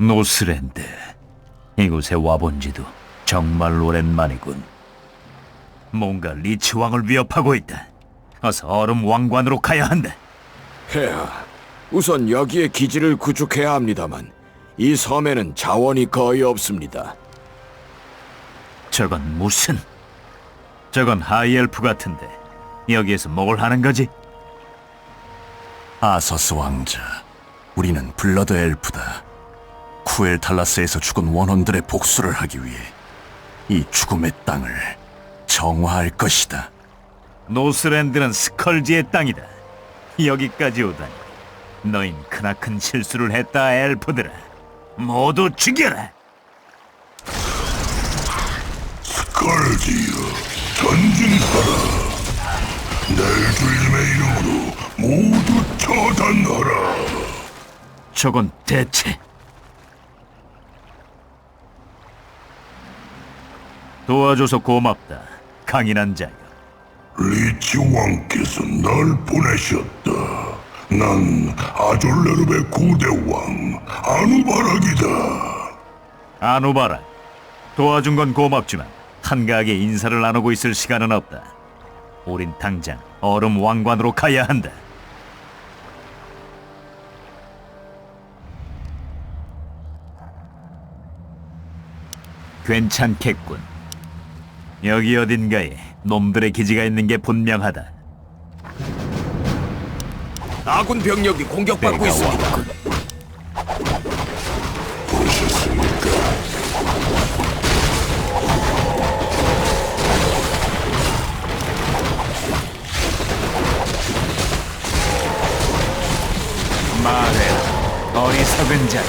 노스랜드 이곳에 와본 지도 정말 오랜만이군 뭔가 리치 왕을 위협하고 있다 어서 얼음 왕관으로 가야 한다 폐하, 우선 여기에 기지를 구축해야 합니다만 이 섬에는 자원이 거의 없습니다. 저건 무슨 저건 하이엘프 같은데 여기에서 뭘 하는 거지? 아서스 왕자, 우리는 블러드 엘프다. 쿠엘 탈라스에서 죽은 원혼들의 복수를 하기 위해 이 죽음의 땅을 정화할 것이다. 노스랜드는 스컬지의 땅이다. 여기까지 오다니. 너흰 크나큰 실수를 했다 엘프들아. 모두 죽여라! 스컬지여 전진하라. 내 주님의 이름으로 모두 처단하라. 저건 대체 도와줘서 고맙다 강인한 자여. 리치 왕께서 날 보내셨다. 난 아졸레르의 고대왕 아누바락이다. 아누바라 도와준 건 고맙지만 한가하게 인사를 나누고 있을 시간은 없다. 우린 당장 얼음 왕관으로 가야 한다. 괜찮겠군 여기 어딘가에 놈들의 기지가 있는 게 분명하다. 아군 병력이 공격받고 있습니다. 말해라 어리석은 자여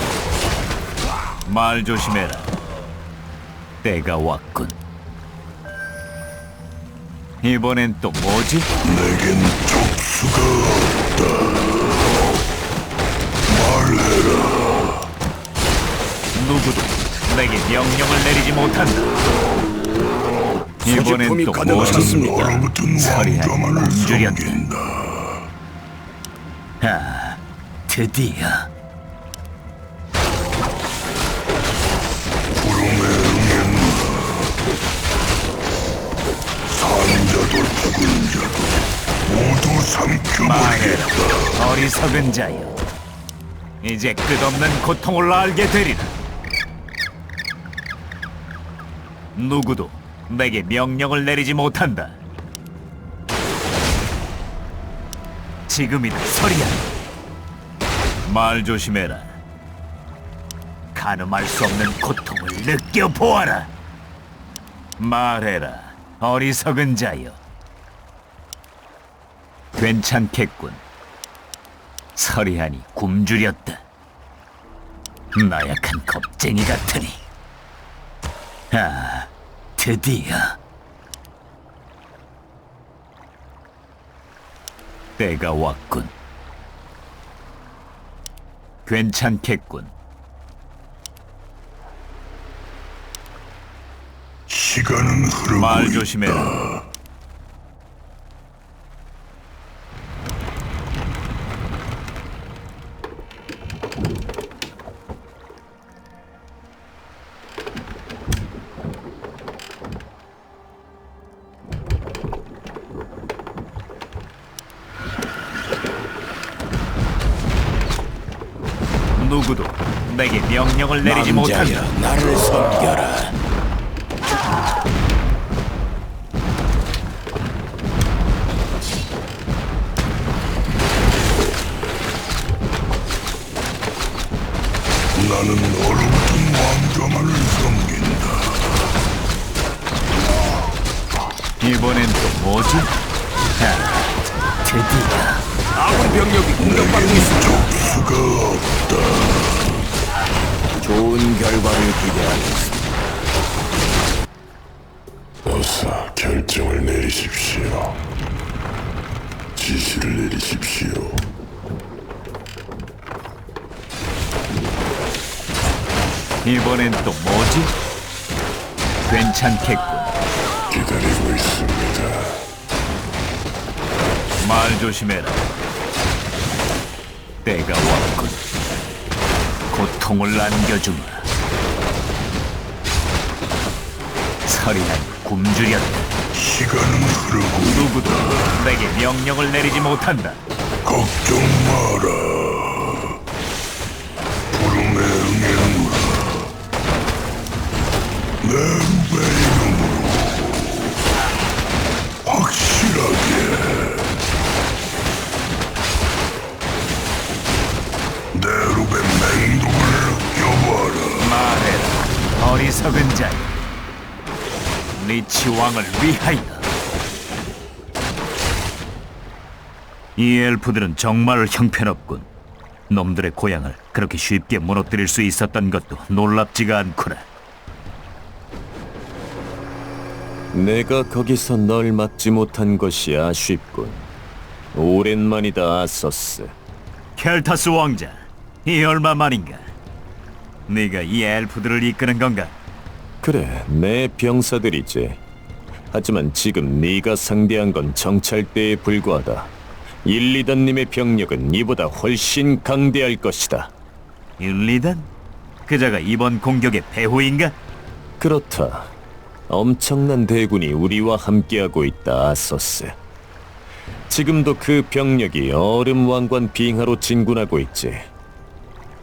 말 조심해라. 때가 왔군 이번엔 또 뭐지? 내겐 족수가 없다 말해라 누구도 내게 명령을 내리지 못한다 이번엔 또 뭐지? 얼어붙은 왕좌만을. 섬긴다 아, 드디어 삼켜버리겠다. 말해라 어리석은 자여. 이제 끝없는 고통을 알게 되리라. 누구도 내게 명령을 내리지 못한다. 지금이다 서리야. 말 조심해라. 가늠할 수 없는 고통을 느껴보아라. 말해라 어리석은 자여 괜찮겠군. 서리하니 굶주렸다. 나약한 겁쟁이 같으니. 아 드디어. 때가 왔군. 괜찮겠군. 시간은 흐르고 말 있다. 조심해라 누구도 내게 명령을 내리지 못한다. 남자여, 나를 섬겨라. 나는 얼어붙은 왕좌만을 섬긴다. 이번엔 또 뭐지? 없다. 좋은 결과를 기대하겠습니다. 어서 결정을 내리십시오. 지시를 내리십시오. 이번엔 또 뭐지? 괜찮겠군. 기다리고 있습니다. 말 조심해라. 때가 왔군. 고통을 안겨주마. 서리난 굶주렸다. 시간은 흐르고 누구도 내게 명령을 내리지 못한다. 걱정 마라. 부름에 응해노라. 내 어리석은 자여. 리치 왕을 위하여. 이 엘프들은 정말 형편없군. 놈들의 고향을 그렇게 쉽게 무너뜨릴 수 있었던 것도 놀랍지가 않구나. 내가 거기서 널 막지 못한 것이 아쉽군. 오랜만이다, 아서스. 켈타스 왕자, 이 얼마 만인가? 네가 이 엘프들을 이끄는 건가? 그래, 내 병사들이지. 하지만 지금 네가 상대한 건 정찰대에 불과하다. 일리단님의 병력은 이보다 훨씬 강대할 것이다. 윤리단? 그자가 이번 공격의 배후인가? 그렇다. 엄청난 대군이 우리와 함께하고 있다, 아서스. 지금도 그 병력이 얼음 왕관 빙하로 진군하고 있지.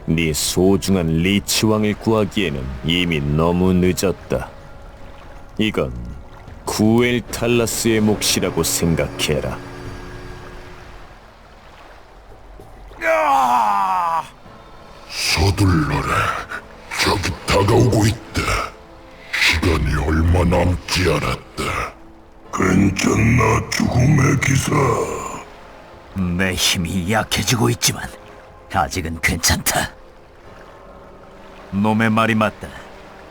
네 소중한 리치 왕을 구하기에는 이미 너무 늦었다. 이건 구엘 탈라스의 몫이라고 생각해라. 서둘러라. 적이 다가오고 있다. 시간이 얼마 남지 않았다. 괜찮나 죽음의 기사. 내 힘이 약해지고 있지만 아직은 괜찮다. 놈의 말이 맞다.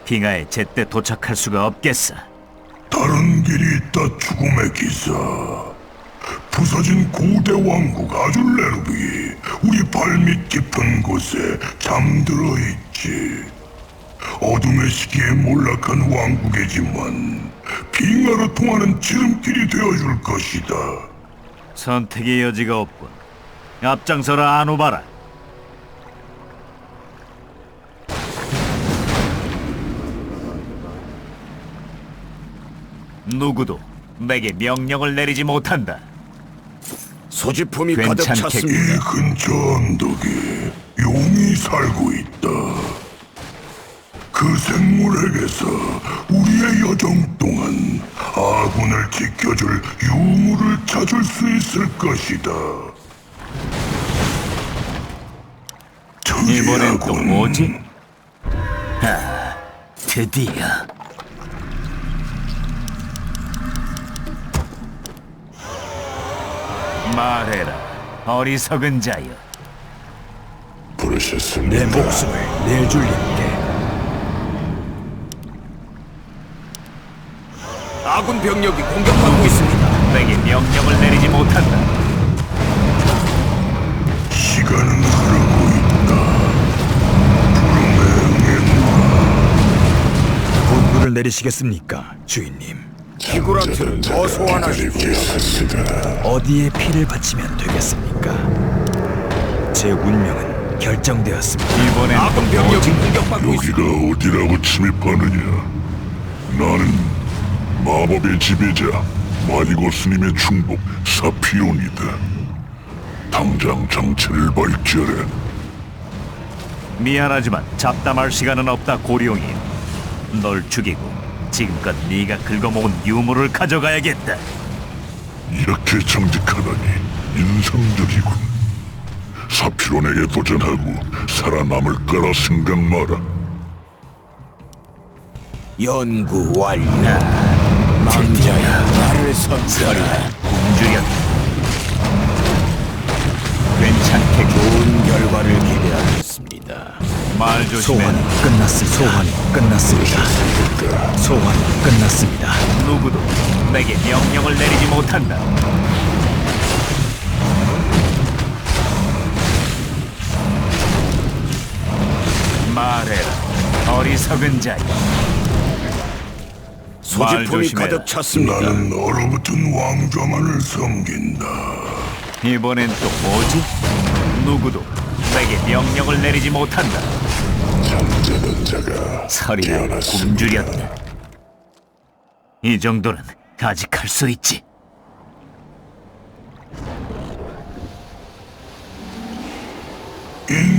빙하에 제때 도착할 수가 없겠어. 다른 길이 있다 죽음의 기사. 부서진 고대 왕국 아줄레르비 우리 발밑 깊은 곳에 잠들어 있지. 어둠의 시기에 몰락한 왕국이지만 빙하로 통하는 지름길이 되어줄 것이다. 선택의 여지가 없군. 앞장서라 아노바라. 누구도 내게 명령을 내리지 못한다. 소지품이 가득 괜찮게 이 찼습니다. 근처 언덕에 용이 살고 있다. 그 생물에게서 우리의 여정 동안 아군을 지켜줄 유물을 찾을 수 있을 것이다. 이번엔 또 특이하군. 뭐지? 아, 드디어. 말해라, 어리석은 자여. 부르셨습니다. 내줄님께 아군 병력이 공격받고 있습니다. 내게 명령을 내리지 못한다. 시간은 흐르고 있다. 분부를 내리시겠습니까, 주인님? 기구라트를 더 소환하십시오. 어디에 피를 바치면 되겠습니까? 제 운명은 결정되었습니다. 이번엔 또 아군 병력이? 공격받고 있습니다. 여기가 어디라고 침입하느냐? 나는 마법의 지배자 마디고 스님의 충복 사피온이다. 당장 정체를 발견해. 미안하지만 잡담할 시간은 없다 고룡이. 널 죽이고 지금껏 네가 긁어모은 유물을 가져가야겠다. 이렇게 정직하다니 인상적이군. 사피론에게 도전하고 살아남을 거라 생각 마라. 연구 완료. 망자야 나를 선사하라. 굶주렸다. 괜찮게 좋은 결과를 기대하겠습니다. 말 조심해. 소환이 끝났습니다. 소환이 끝났습니다. 소환이 끝났습니다. 누구도 내게 명령을 내리지 못한다. 말해라, 어리석은. 말 소지품이 조심해라. 가득 찼습니다. 나는 얼어붙은 왕좌만을 섬긴다. 이번엔 또 뭐지? 누구도 내게 명령을 내리지 못한다. 잠자던 자가 서리나 굶주렸다. 이 정도는 아직 할 수 있지.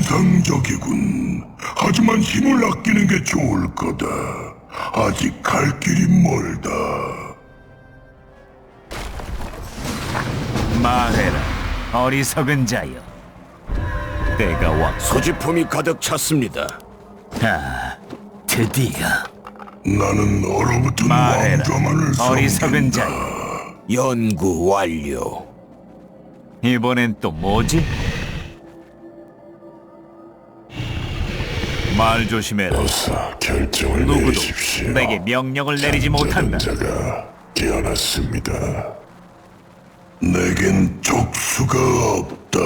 인상적이군. 하지만 힘을 아끼는 게 좋을 거다. 아직 갈 길이 멀다. 말해라, 어리석은 자여. 때가 왔고, 소지품이 가득 찼습니다. 아, 드디어 나는 얼어붙은 말해라, 왕좌만을 어리석은 섬긴다. 자여. 연구 완료. 이번엔 또 뭐지? 말 조심해라. 어서 결정을 누구도 내리십시오. 내게 명령을 내리지 못한다. 자가 깨어났습니다. 내겐 족수가 없다.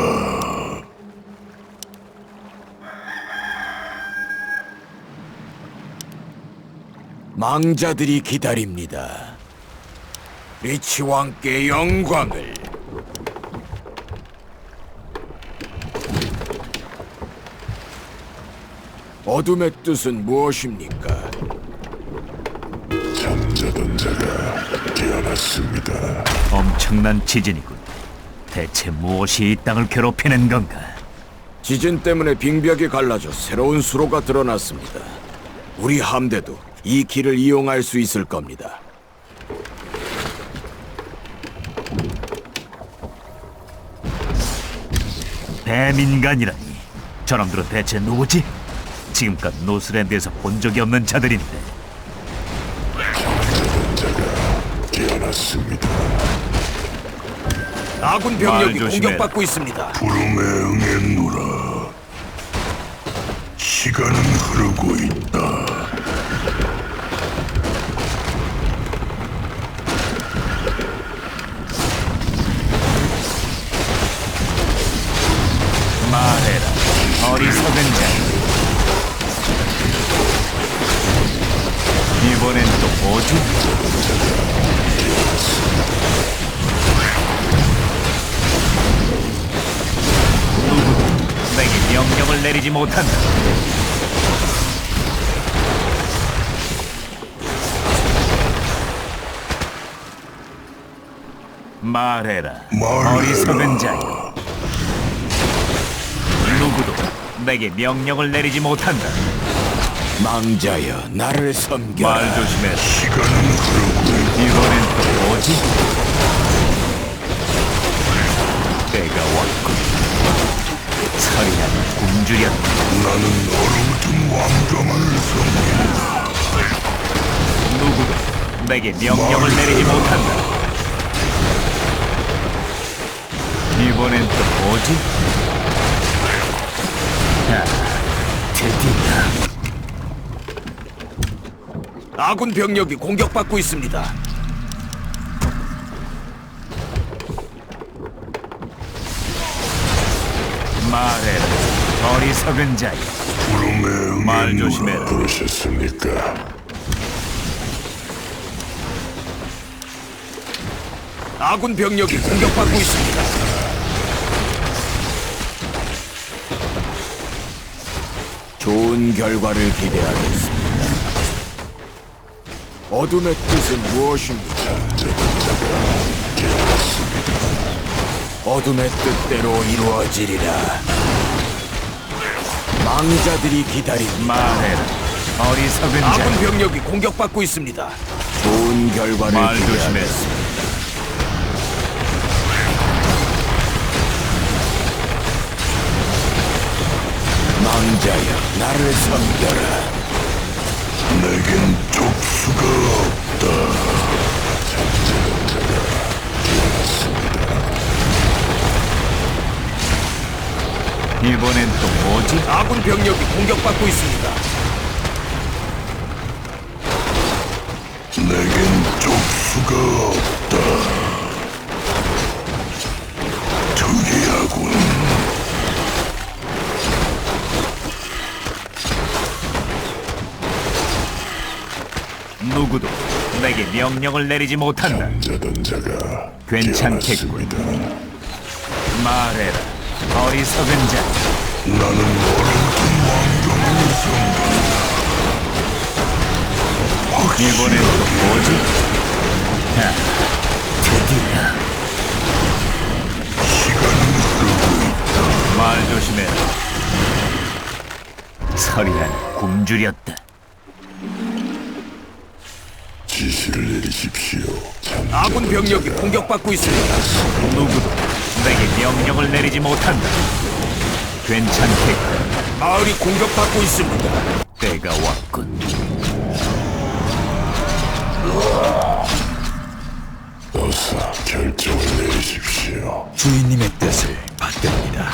망자들이 기다립니다. 리치 왕께 영광을. 어둠의 뜻은 무엇입니까? 잠자던 자가 깨어났습니다. 엄청난 지진이군. 대체 무엇이 이 땅을 괴롭히는 건가? 지진 때문에 빙벽이 갈라져 새로운 수로가 드러났습니다. 우리 함대도 이 길을 이용할 수 있을 겁니다. 뱀인간이라니. 저놈들은 대체 누구지? 지금껏 노스랜드에서 본 적이 없는 자들인데. 깨어났습니다. 아군 말 병력이 조심해라. 공격받고 있습니다. 부름에 응했노라. 시간은 흐르고 있다. 말해라, 어리석은 자. 이번엔 또 뭐지? 누구도 내게 명령을 내리지 못한다. 말해라, 말해라. 어리석은 자여. 내게 명령을 내리지 못한다. 망자여, 나를 섬겨라. 말 조심해. 시간은 흐르고. 이번엔 또 뭐지? 때가 왔군. 서리한 굶주렸다. 나는 얼어붙은 왕좌만을 섬긴다. 누구도 내게 명령을 내리지 못한다. 이번엔 또 뭐지? 아, 드디어. 아군 병력이 공격받고 있습니다. 말해라, 어리석은 자여. 부름에 말. 조심해라. 부르셨습니까? 아군 병력이 공격받고 있습니다. 좋은 결과를 기대하겠습니다. 어둠의 뜻은 무엇입니까? 어둠의 뜻대로 이루어지리라. 망자들이 기다립니다. 말해라, 어리석은 아군. 병력이 공격받고 있습니다. 좋은 결과를 말 기대하겠습니다. 조심해. 망자여, 나를 섬겨라. 내겐 족수가 없다. 이번엔 또 뭐지? 아군 병력이 공격받고 있습니다. 내겐 족수가 없다. 특이하군. 내게 명령을 내리지 못한다. 자던 자가 괜찮겠군. 깨어났습니다. 말해라, 어리석은 자. 나는 왕정을. 이번엔 또 뭐지? 아, 드디어. 시간은 흐르고 말 조심해라. 서리한 굶주렸다. 지시를 내리십시오. 참 아군 병력이 공격받고 있습니다. 누구도 내게 명령을 내리지 못한다. 괜찮겠다. 마을이 공격받고 있습니다. 때가 왔군. 어서 결정을 내리십시오. 주인님의 뜻을 받듭니다.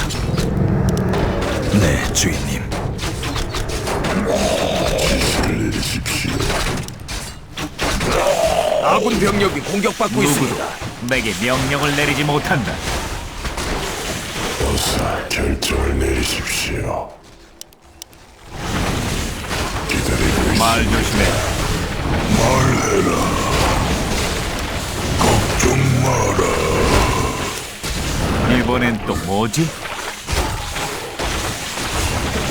네, 주인님. 지시를 내리십시오. 아군 병력이 공격받고 누구도 있습니다. 내게 명령을 내리지 못한다. 어서 결정을 내리십시오. 기다리고 있말 조심해라. 말해라. 걱정 마라. 이번엔 또 뭐지?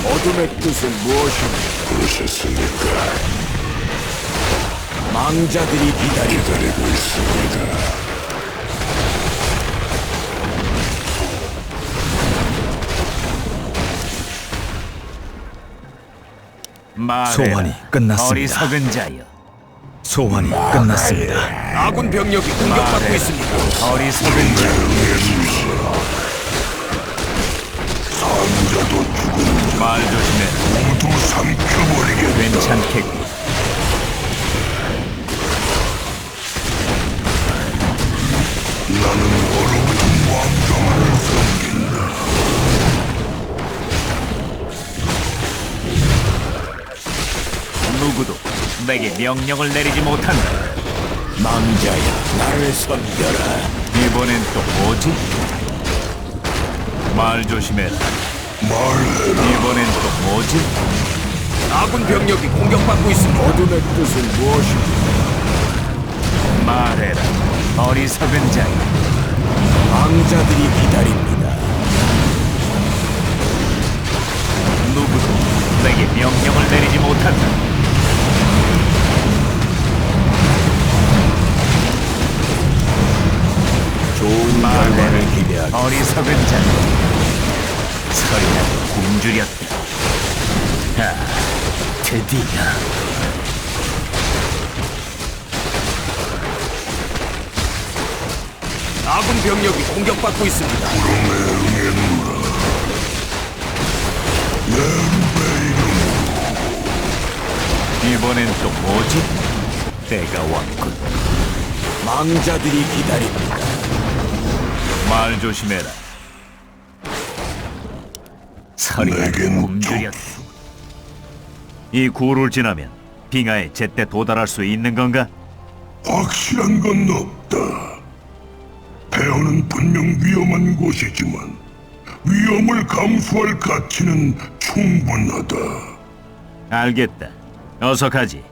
어둠의 뜻은 무엇입니까? 부르셨습니까? 망자들이 기다리 기다리고 있습니다. 소환이 끝났습니다. 어리석은 자여. 소환이 끝났습니다. 아군 병력이 공격받고. 있습니다. 어리석은 자. 남자도 죽은 말 조심해라. 모두 삼켜버리겠다. 괜찮겠군. 내게 명령을 내리지 못한다. 망자야, 나를 섬겨라. 이번엔 또 뭐지? 말 조심해라. 말해라. 이번엔 또 뭐지? 아군 병력이 공격받고 있습니다. 어둠의 뜻은 무엇입니까? 말해라. 어리석은 자여. 망자들이 기다립니다. 자. 서리나 굶주렸다. 아, 드디어. 아군 병력이 공격받고 있습니다. 이번엔 또 뭐지? 때가 왔군. 망자들이 기다립니다. 말 조심해라. 내겐 굶주렸다. 이 구를 지나면 빙하에 제때 도달할 수 있는 건가? 확실한 건 없다. 폐허는 분명 위험한 곳이지만 위험을 감수할 가치는 충분하다. 알겠다. 어서 가지.